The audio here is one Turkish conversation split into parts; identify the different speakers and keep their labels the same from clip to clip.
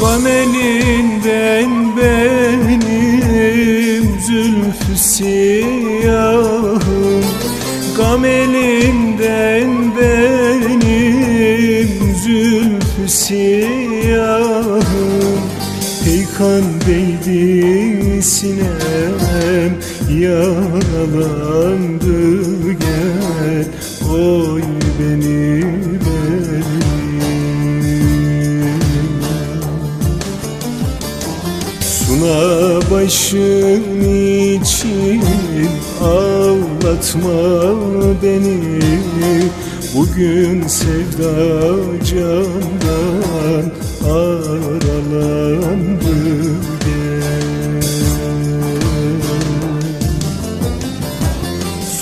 Speaker 1: Gam elinden benim zülfü siyahım. Gam elinden benim zülfü siyahım. Peykan değdi sinem yaralandı gel. Oy beni beni Suna başım için ağlatma beni. Bugün sevda candan aralandı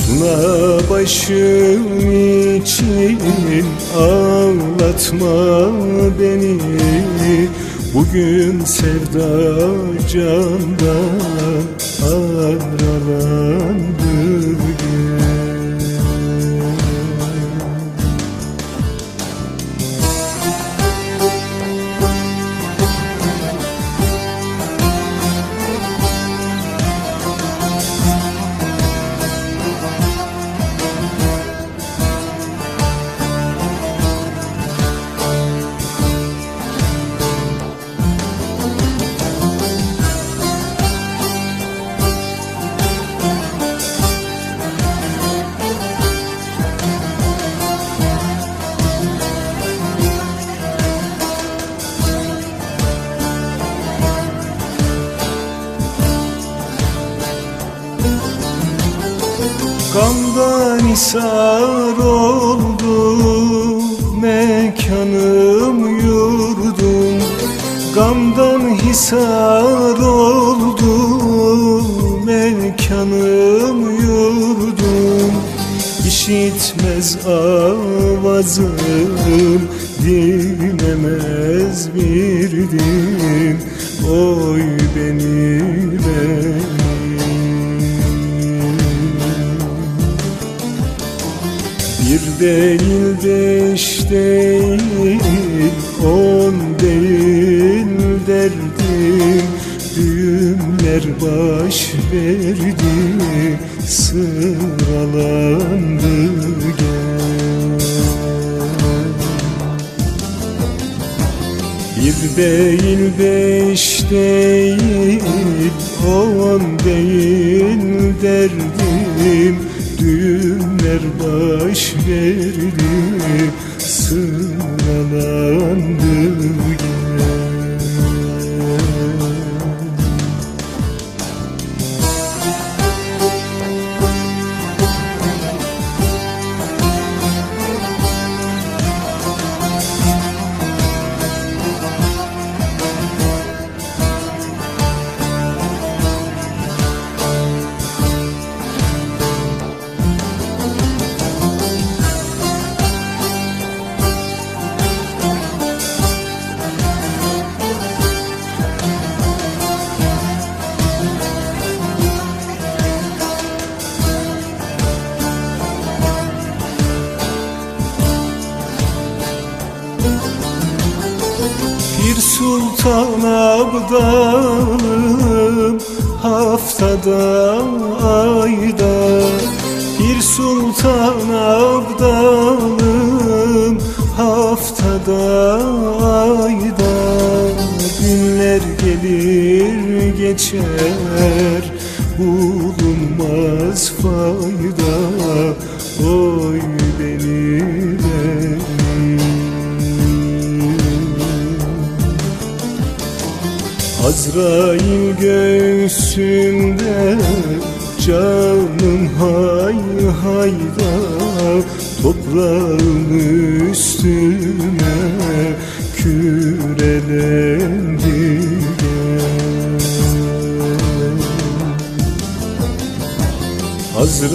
Speaker 1: Suna başım için ağlatma beni Bugün sevda candan aralandı Gamdan isar oldu mekanım yurdum. Gamdan hisar oldu mekanım yurdum. İşitmez avazım dinlemez birdim Oy beni beni Bir değil beş değil on değil derdim Düğümler baş verdi sıralandı gel. Bir değil beş değil on değil derdim Düğümler baş verdi sıralandı sultan abdalım haftada ayda. Bir sultan abdalım haftada ayda. Günler gelir geçer bulunmaz fayda. Oy beni Azrail göğsümde canım hay hayda Toprağın üstüne kürelendi Azrail